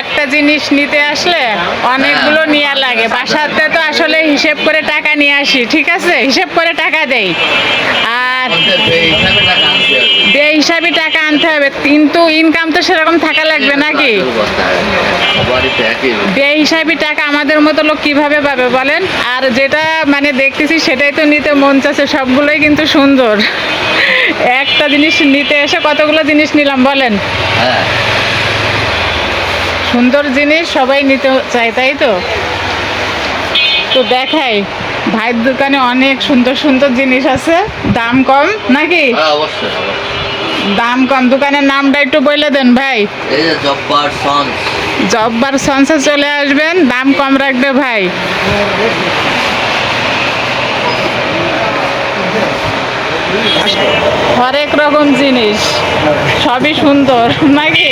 একটা জিনিস নিতে আসলে অনেকগুলো নেওয়া লাগে। বাসাতে তো আসলে হিসেব করে টাকা নিয়ে আসি, ঠিক আছে? হিসেব করে টাকা দেই। আর বে হিসাবে টাকা আনতে হবে। কিন্তু ইনকাম তো সেরকম থাকা লাগবে নাকি? বে হিসাবে টাকা আমাদের মতো লোক কীভাবে পাবে বলেন? আর যেটা মানে দেখতেছি সেটাই তো নিতে মন চাচ্ছে, সবগুলোই কিন্তু সুন্দর। একটা জিনিস নিতে এসে কতগুলো জিনিস নিলাম বলেন? হ্যাঁ। সুন্দর জিনিস সবাই নিতে চায় তাই তো? তো দেখাই ভাইয়ের দোকানে অনেক সুন্দর সুন্দর জিনিস আছে। দাম কম নাকি? হ্যাঁ। দাম কম। দোকানের নামটা একটু বলে দেন ভাই। জববার সনসে চলে আসবেন দাম কম রাখবে ভাই। হরেক রকম জিনিস সবই সুন্দর নাকি?